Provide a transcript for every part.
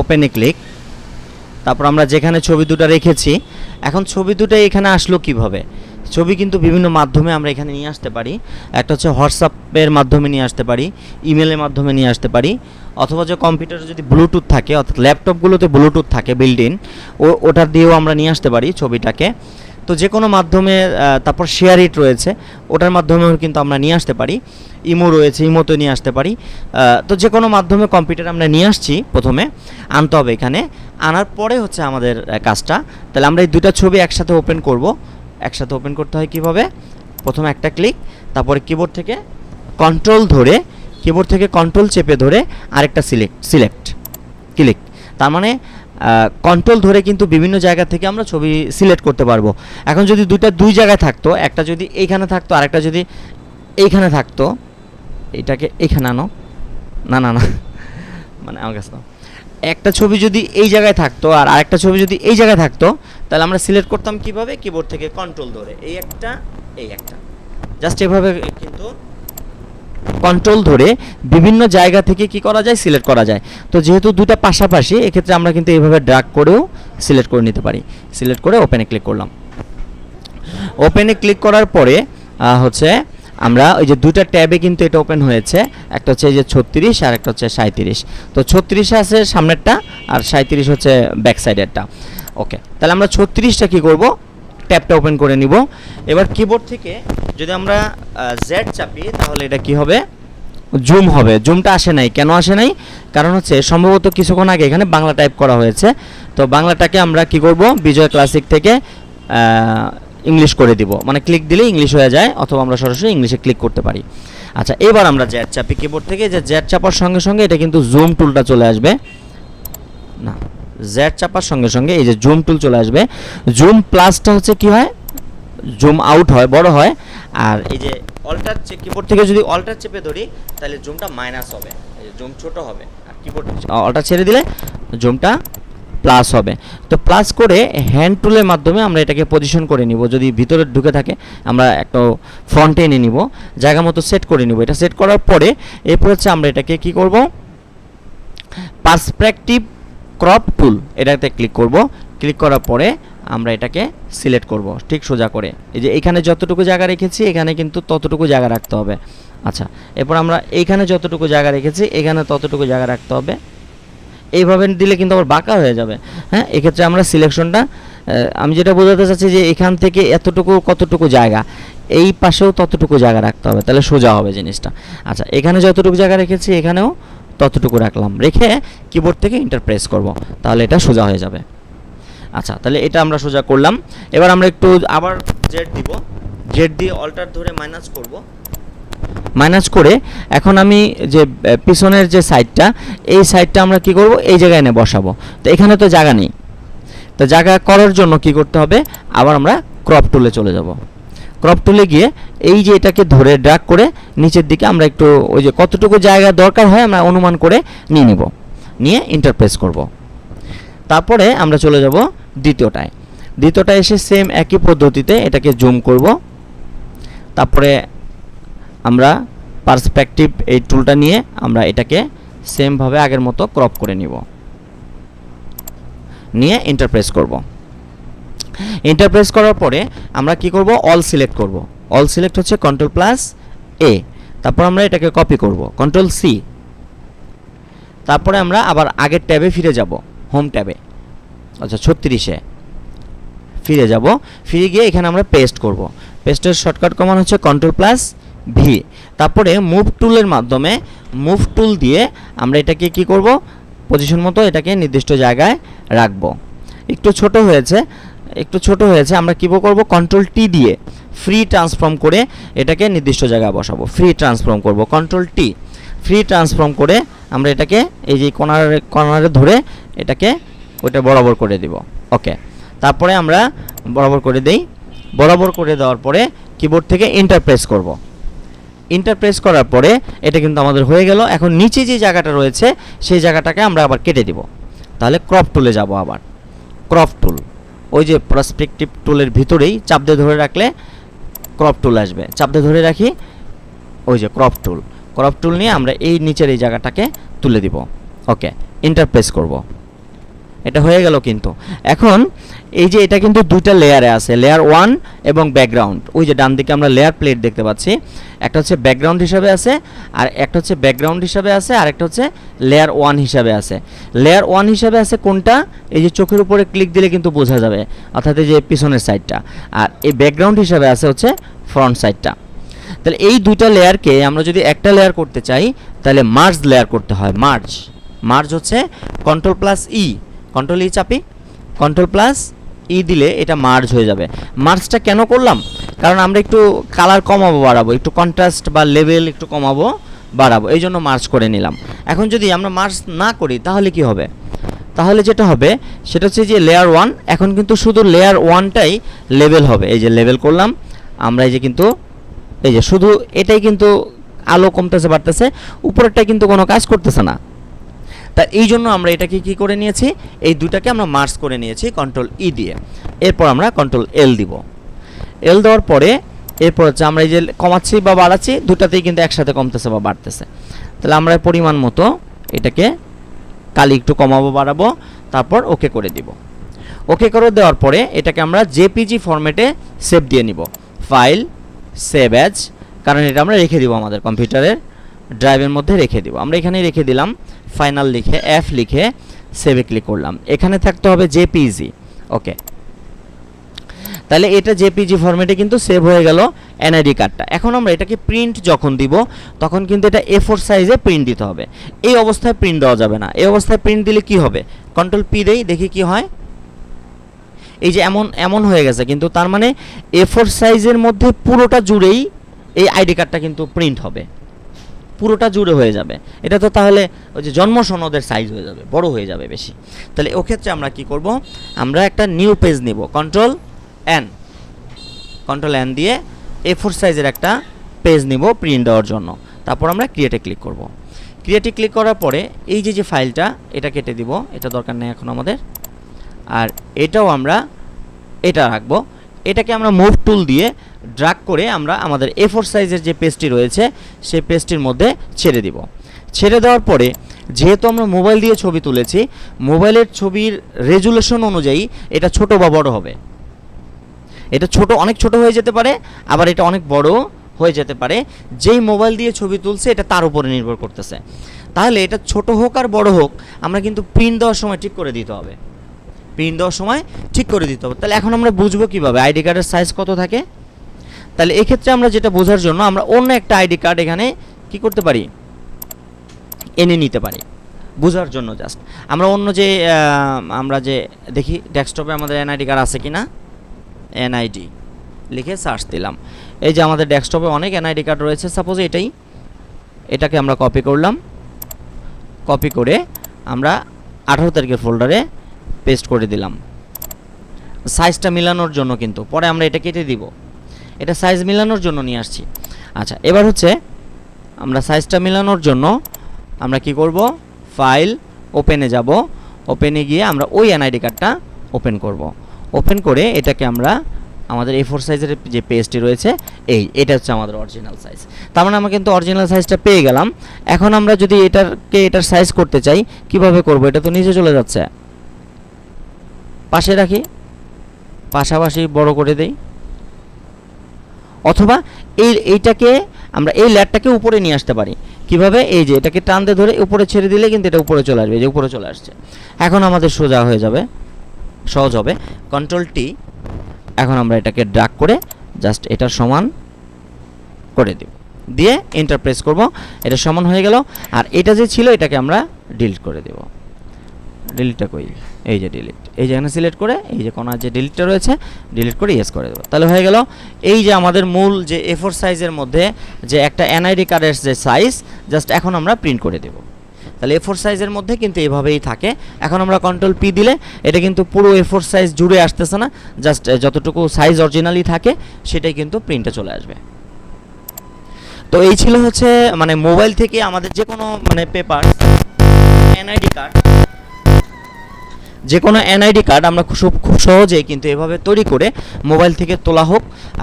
ওপেনে ক্লিক তারপর আমরা যেখানে ছবি দুটা রেখেছি, এখন ছবি দুটো এখানে আসলো কীভাবে? ছবি কিন্তু বিভিন্ন মাধ্যমে আমরা এখানে নিয়ে আসতে পারি। একটা হচ্ছে হোয়াটসঅ্যাপের মাধ্যমে নিয়ে আসতে পারি ইমেলের মাধ্যমে নিয়ে আসতে পারি, অথবা যে কম্পিউটারে যদি ব্লুটুথ থাকে, অর্থাৎ ল্যাপটপগুলোতে ব্লুটুথ থাকে বিল্ড ইন ও, ওটা দিয়েও আমরা নিয়ে আসতে পারি ছবিটাকে। তো যে কোনো মাধ্যমে তারপর শেয়ার ইট রয়েছে, ওটার মাধ্যমেও কিন্তু আমরা নিয়ে আসতে পারি। ইমো রয়েছে ইমোতে নিয়ে আসতে পারি। তো যে কোনো মাধ্যমে কম্পিউটার আমরা নিয়ে আসছি প্রথমে, আনতে হবে এখানে। আনার পরে হচ্ছে আমাদের কাজটা। তাহলে আমরা এই দুটো ছবি একসাথে ওপেন করব। একসাথে ওপেন করতে হয় কীভাবে? প্রথমে একটা ক্লিক তারপরে কিবোর্ড থেকে কন্ট্রোল ধরে কিবোর্ড থেকে কন্ট্রোল চেপে ধরে আরেকটা সিলেক্ট সিলেক্ট ক্লিক তার মানে কন্ট্রোল ধরে কিন্তু বিভিন্ন জায়গা থেকে আমরা ছবি সিলেক্ট করতে পারব। এখন যদি দুইটা দুই জায়গায় থাকতো, একটা যদি এইখানে থাকতো, আরেকটা যদি এইখানে থাকতো, এটাকে এইখানে আনো। না না না। মানে আমার কাছে। একটা ছবি যদি এই জায়গায় থাকতো আর আরেকটা ছবি যদি এই জায়গায় থাকতো, তাহলে আমরা সিলেক্ট করতাম কীভাবে? কিবোর্ড থেকে কন্ট্রোল ধরে। এই একটা এই একটা। জাস্ট এভাবে কিন্তু কন্ট্রোল ধরে বিভিন্ন জায়গা থেকে কি করা যায়? সিলেক্ট করা যায়। তো যেহেতু দুটা পাশাপাশি, এক্ষেত্রে আমরা কিন্তু এইভাবে ড্রাগ করেও সিলেক্ট করে নিতে পারি। সিলেক্ট করে ওপেনে ক্লিক করলাম। ওপেনে ক্লিক করার পরে হচ্ছে আমরা ওই যে দুটা ট্যাবে কিন্তু এটা ওপেন হয়েছে। একটা হচ্ছে যে ছত্রিশ আর একটা হচ্ছে সাঁত্রিশ তো ছত্রিশ আছে সামনেরটা আর সাঁত্রিশ হচ্ছে ব্যাক সাইডেরটা ওকে তাহলে আমরা ছত্রিশটা কি করব? ট্যাবটা ওপেন করে নিব। এবার কিবোর্ড থেকে যদি আমরা জেড চাপি, তাহলে এটা কি হবে? জুম হবে। জুমটা আসে নাই। কেন আসে নাই? কারণ হচ্ছে সম্ভবত কিছুক্ষণ আগে এখানে বাংলা টাইপ করা হয়েছে। তো বাংলাটাকে আমরা কি করব? বিজয় ক্লাসিক থেকে ইংলিশ করে দিব। মানে ক্লিক দিলে ইংলিশ হয়ে যায়, অথবা আমরা সরাসরি ইংলিশে ক্লিক করতে পারি। আচ্ছা এবার আমরা জ্যাট চাপি কিবোর্ড থেকে। যে জ্যাট চাপার সঙ্গে সঙ্গে এটা কিন্তু জুম টুলটা চলে আসবে। না জ্যাট চাপার সঙ্গে সঙ্গে এই যে জুম টুল চলে আসবে। জুম প্লাসটা হচ্ছে কি হয়? জুম আউট হয়, বড় হয়। আর এই যে অল্টার কিবোর্ড থেকে যদি অল্টার চেপে ধরি, তাহলে জুমটা মাইনাস হবে। জুম ছোট হবে, আর কিবোর্ড অল্টার ছেড়ে দিলে জুমটা প্লাস হবে। তো প্লাস করে হ্যান্ড টুলের মাধ্যমে আমরা এটাকে পজিশন করে নিব। যদি ভিতরে ঢুকে থাকে, আমরা একটা ফ্রন্টে এনে নিব, জায়গা মতো সেট করে নিব। এটা সেট করার পরে এরপর হচ্ছে আমরা এটাকে কি করব? পার্সপেক্টিভ ক্রপ টুল এটাতে ক্লিক করব। ক্লিক করার পরে আমরা এটাকে সিলেক্ট করব, ঠিক সোজা করে। এই যে এখানে যতটুকু জায়গা রেখেছি, এখানে কিন্তু ততটুকু জায়গা রাখতে হবে। আচ্ছা এরপর আমরা এইখানে যতটুকু জায়গা রেখেছি, এখানে ততটুকু জায়গা রাখতে হবে। এইভাবে দিলে কিন্তু আবার বাঁকা হয়ে যাবে। হ্যাঁ এক্ষেত্রে আমরা সিলেকশনটা আমি যেটা বোঝাতে চাচ্ছি যে এখান থেকে এতটুকু, কতটুকু জায়গা, এই পাশেও ততটুকু জায়গা রাখতে হবে, তাহলে সোজা হবে জিনিসটা। আচ্ছা এখানে যতটুকু জায়গা রেখেছি, এখানেও ততটুকু রাখলাম। রেখে কিবোর্ড থেকে ইন্টার প্রেস করব, তাহলে এটা সোজা হয়ে যাবে। আচ্ছা তাহলে এটা আমরা সোজা করলাম। এবার আমরা একটু আবার জেড দিব। জেড দিয়ে অল্টার ধরে মাইনাস করব। মাইনাস করে এখন আমি যে পিছনের যে সাইডটা এই সাইডটা আমরা কি করব? এই জায়গায় এনে বসাবো। তো এখানে তো জায়গা নেই। তো জায়গা করার জন্য কি করতে হবে? আবার আমরা ক্রপ টুলে চলে যাব। ক্রপ টুলে গিয়ে এই যে এটাকে ধরে ড্রাগ করে নিচের দিকে আমরা একটু ওই যে কতটুকু জায়গা দরকার হয় আমরা অনুমান করে নিয়ে নিব। নিয়ে ইন্টারপ্রেস করব। তারপরে আমরা চলে যাব দ্বিতীয়টায়। দ্বিতীয়টা এসে সেম একই পদ্ধতিতে এটাকে জুম করব। তারপরে আমরা পার্সপেক্টিভ এই টুলটা নিয়ে আমরা এটাকে সেমভাবে আগের মতো ক্রপ করে নিব। নিয়ে ইন্টারপ্রেস করব। ইন্টারপ্রেস করার পরে আমরা কি করব? অল সিলেক্ট করব। অল সিলেক্ট হচ্ছে কন্ট্রোল প্লাস এ তারপর আমরা এটাকে কপি করব। কন্ট্রোল সি তারপরে আমরা আবার আগের ট্যাবে ফিরে যাব হোম ট্যাবে। আচ্ছা ছত্রিশে। ফিরে যাব। ফিরে গিয়ে এখানে আমরা পেস্ট করব। পেস্টের শর্টকাট কমান হচ্ছে কন্ট্রোল প্লাস ভি তারপরে মুভ টুলের মাধ্যমে মুভ টুল দিয়ে আমরা এটাকে কি করব? পজিশন মতো এটাকে নির্দিষ্ট জায়গায় রাখব। একটু ছোট হয়েছে, একটু ছোট হয়েছে, আমরা কী করব? কন্ট্রোল টি দিয়ে ফ্রি ট্রান্সফর্ম করে এটাকে নির্দিষ্ট জায়গায় বসাবো। ফ্রি ট্রান্সফর্ম করব কন্ট্রোল টি ফ্রি ট্রান্সফর্ম করে আমরা এটাকে এই যে কর্নারে কর্নারে ধরে এটাকে ওইটা বরাবর করে দিব। ওকে তারপরে আমরা বরাবর করে দেই। বরাবর করে দেওয়ার পরে কিবোর্ড থেকে ইন্টার প্রেস করব। ইন্টার প্রেস করার পরে এটা কিন্তু আমাদের হয়ে গেল। এখন নিচে যে জায়গাটা রয়েছে, সেই জায়গাটাকে আমরা আবার কেটে দিব। তাহলে ক্রপ টুলে যাব আবার। ক্রপ টুল ওই যে প্রসপেক্টিভ টুলের ভিতরেই চাপ দিয়ে ধরে রাখলে ক্রপ টুল আসবে। চাপ দিয়ে ধরে রাখি, ওই যে ক্রপ টুল ক্রপ টুল নিয়ে আমরা এই নিচের এই জায়গাটাকে তুলে দিব। ওকে ইন্টার প্রেস করব। এটা হয়ে গেল কিন্তু। এখন এই যে এটা কিন্তু দুইটা লেয়ারে আছে লেয়ার ওয়ান এবং ব্যাকগ্রাউন্ড ওই যে ডান দিকে আমরা লেয়ার প্লেট দেখতে পাচ্ছি। একটা হচ্ছে ব্যাকগ্রাউন্ড হিসাবে আছে, আর একটা হচ্ছে ব্যাকগ্রাউন্ড হিসাবে আছে, আর একটা হচ্ছে লেয়ার ওয়ান হিসাবে আছে। লেয়ার ওয়ান হিসাবে আছে কোনটা? এই যে চোখের উপরে ক্লিক দিলে কিন্তু বোঝা যাবে, অর্থাৎ এই যে পিছনের সাইডটা আর এই ব্যাকগ্রাউন্ড হিসাবে আছে হচ্ছে ফ্রন্ট সাইডটা তাহলে এই দুইটা লেয়ারকে আমরা যদি একটা লেয়ার করতে চাই, তাহলে মার্জ লেয়ার করতে হয়। মার্জ মার্জ হচ্ছে control plus E control E চাপি কন্ট্রোল প্লাস ই দিলে এটা মার্জ হয়ে যাবে। মার্জটা কেন করলাম? কারণ আমরা একটু কালার কমাবো, বাড়াবো, একটু কন্ট্রাস্ট বা লেভেল একটু কমাবো, বাড়াবো, এই জন্য মার্জ করে নিলাম। এখন যদি আমরা মার্জ না করি, তাহলে কি হবে? তাহলে যেটা হবে, সেটা হচ্ছে যে লেয়ার ওয়ান এখন কিন্তু শুধু লেয়ার ওয়ানটাই লেভেল হবে। এই যে লেভেল করলাম, আমরা এই যে কিন্তু, এই যে শুধু এটাই কিন্তু আলো কমতেছে, বাড়তেছে উপরেরটা কিন্তু কোনো কাজ করতেছে না। তা এই জন্য আমরা এটাকে কি করে নিয়েছি? এই দুটাকে আমরা মার্চ করে নিয়েছি কন্ট্রোল ই দিয়ে। এরপর আমরা কন্ট্রোল এল দিব। এল দেওয়ার পরে, এরপর হচ্ছে আমরা এই যে কমাচ্ছি বা বাড়াচ্ছি, দুটাতেই কিন্তু একসাথে কমতেছে বা বাড়তেছে। তাহলে আমরা পরিমাণ মতো এটাকে কালি একটু কমাবো, বাড়াবো, তারপর ওকে করে দিব। ওকে করে দেওয়ার পরে এটাকে আমরা জেপিজি ফরম্যাটে সেভ দিয়ে নিব। ফাইল সেভ অ্যাজ কারণ এটা আমরা রেখে দিব আমাদের কম্পিউটারের ড্রাইভের মধ্যে রেখে দিব। আমরা এখানেই রেখে দিলাম। ফাইনাল লিখে এফ লিখে সেভে ক্লিক করলাম। এখানে থাকতে হবে জেপিজি ওকে তাহলে এটা জেপিজি ফরম্যাটে কিন্তু সেভ হয়ে গেল এনআইডি কার্ডটা এখন আমরা এটাকে প্রিন্ট যখন দিব, তখন কিন্তু এটা এ ফোর সাইজে প্রিন্ট দিতে হবে। এই অবস্থায় প্রিন্ট দেওয়া যাবে না। এই অবস্থায় প্রিন্ট দিলে কি হবে? কন্ট্রোল পি দেই, দেখি কি হয়। এই যে এমন এমন হয়ে গেছে, কিন্তু তার মানে এ ফোর সাইজের মধ্যে পুরোটা জুড়েই এই আইডি কার্ডটা কিন্তু প্রিন্ট হবে। পুরোটা জুড়ে হয়ে যাবে। এটা তো তাহলে ওই যে জন্ম সনদের সাইজ হয়ে যাবে, বড় হয়ে যাবে বেশি। তাহলে ওক্ষেত্রে আমরা কি করব? আমরা একটা নিউ পেজ নিব কন্ট্রোল এন কন্ট্রোল এন দিয়ে এ ফোর সাইজের একটা পেজ নিব প্রিন্ট দেওয়ার জন্য। তারপর আমরা ক্রিয়েটে ক্লিক করব। ক্রিয়েটে ক্লিক করার পরে এই যে যে ফাইলটা এটা কেটে দিব, এটা দরকার নেই এখন আমাদের। আর এটাও আমরা, এটা রাখব। এটাকে আমরা মুভ টুল দিয়ে ড্রাগ করে আমরা আমাদের এ ফোর সাইজের যে পেজটি রয়েছে, সেই পেজটির মধ্যে ছেড়ে দিব। ছেড়ে দেওয়ার পরে, যেহেতু আমরা মোবাইল দিয়ে ছবি তুলেছি, মোবাইলের ছবির রেজুলেশন অনুযায়ী এটা ছোট বা বড় হবে। এটা ছোট, অনেক ছোট হয়ে যেতে পারে, আবার এটা অনেক বড় হয়ে যেতে পারে। যেই মোবাইল দিয়ে ছবি তুলছে, এটা তার উপরে নির্ভর করতেছে। তাহলে এটা ছোট হোক আর বড় হোক, আমরা কিন্তু প্রিন্ট দেওয়ার সময় ঠিক করে দিতে হবে। প্রিন্ট দেওয়ার সময় ঠিক করে দিতে হবে। তাহলে এখন আমরা বুঝব কীভাবে? আইডি কার্ডের সাইজ কত থাকে? তাহলে এক্ষেত্রে আমরা যেটা বোঝার জন্য আমরা অন্য একটা আইডি কার্ড এখানে কি করতে পারি? এনে নিতে পারি। বোঝার জন্য জাস্ট আমরা অন্য যে আমরা যে, দেখি ডেস্কটপে আমাদের এনআইডি কার্ড আছে কি না এনআইডি লিখে সার্চ দিলাম। এই যে আমাদের ডেস্কটপে অনেক এনআইডি কার্ড রয়েছে সাপোজ এটাই। এটাকে আমরা কপি করলাম। কপি করে আমরা আঠারো তারিখের ফোল্ডারে পেস্ট করে দিলাম। সাইজটা মিলানোর জন্য কিন্তু। পরে আমরা এটা কেটে দিব। এটা সাইজ মিলানোর জন্য নিয়ে আসছি। আচ্ছা এবার হচ্ছে আমরা সাইজটা মিলানোর জন্য আমরা কি করব? ফাইল ওপেনে যাব। ওপেনে গিয়ে আমরা ওই এনআইডি কার্ডটা ওপেন করব। ওপেন করে এটাকে আমরা আমাদের এ ফোর সাইজের যে পেজটি রয়েছে, এই, এটা হচ্ছে আমাদের অরিজিনাল সাইজ তার মানে আমরা কিন্তু অরিজিনাল সাইজটা পেয়ে গেলাম। এখন আমরা যদি এটারকে এটার সাইজ করতে চাই, কীভাবে করব? এটা তো নিচে চলে যাচ্ছে। পাশে রাখি। পাশাপাশি বড় করে দেই। অথবা এই, এইটাকে আমরা এই ল্যাটটাকে উপরে নিয়ে আসতে পারি। কীভাবে? এই যে এটাকে টানতে ধরে উপরে ছেড়ে দিলে কিন্তু এটা উপরে চলে আসবে যে উপরে চলে আসছে। এখন আমাদের সোজা হয়ে যাবে, সহজ হবে। কন্ট্রোল টি এখন আমরা এটাকে ড্রাগ করে জাস্ট এটা সমান করে দেব। দিয়ে এন্টার প্রেস করব, এটা সমান হয়ে গেল। আর এটা যে ছিল এটাকে আমরা ডিলিট করে দেব। ডিলিটটা কই? এই যে ডিলিট এই যে এখানে সিলেক্ট করে, এই যে কোনার যে ডিলিটটা রয়েছে ডিলিট করে ইয়েস করে দেবো। তাহলে হয়ে গেল এই যে আমাদের মূল যে এ ফোর সাইজের মধ্যে যে একটা এনআইডি কার্ডের যে সাইজ জাস্ট এখন আমরা প্রিন্ট করে দেবো। তাহলে এ ফোর সাইজের মধ্যে কিন্তু এভাবেই থাকে। এখন আমরা কন্ট্রোল পি দিলে, এটা কিন্তু পুরো এ ফোর সাইজ জুড়ে আসতেছে না জাস্ট যতটুকু সাইজ অরিজিনালি থাকে, সেটাই কিন্তু প্রিন্টে চলে আসবে। তো এই ছিল হচ্ছে মানে মোবাইল থেকে আমাদের যে কোনো মানে পেপার এনআইডি কার্ড যে কোনো এনআইডি কার্ড আমরা খুব খুব সহজেই কিন্তু এভাবে তৈরি করে মোবাইল থেকে তোলা হোক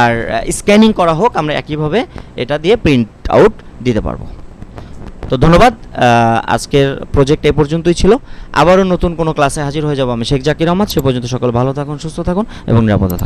আর স্ক্যানিং করা হোক আমরা একইভাবে এটা দিয়ে প্রিন্ট আউট দিতে পারব। তো ধন্যবাদ আজকের প্রজেক্ট এ পর্যন্তই ছিল। আবারও নতুন কোনো ক্লাসে হাজির হয়ে যাব আমি শেখ জাকির আহমদ। সে পর্যন্ত সকল ভালো থাকুন, সুস্থ থাকুন এবং নিরাপদে থাকুন।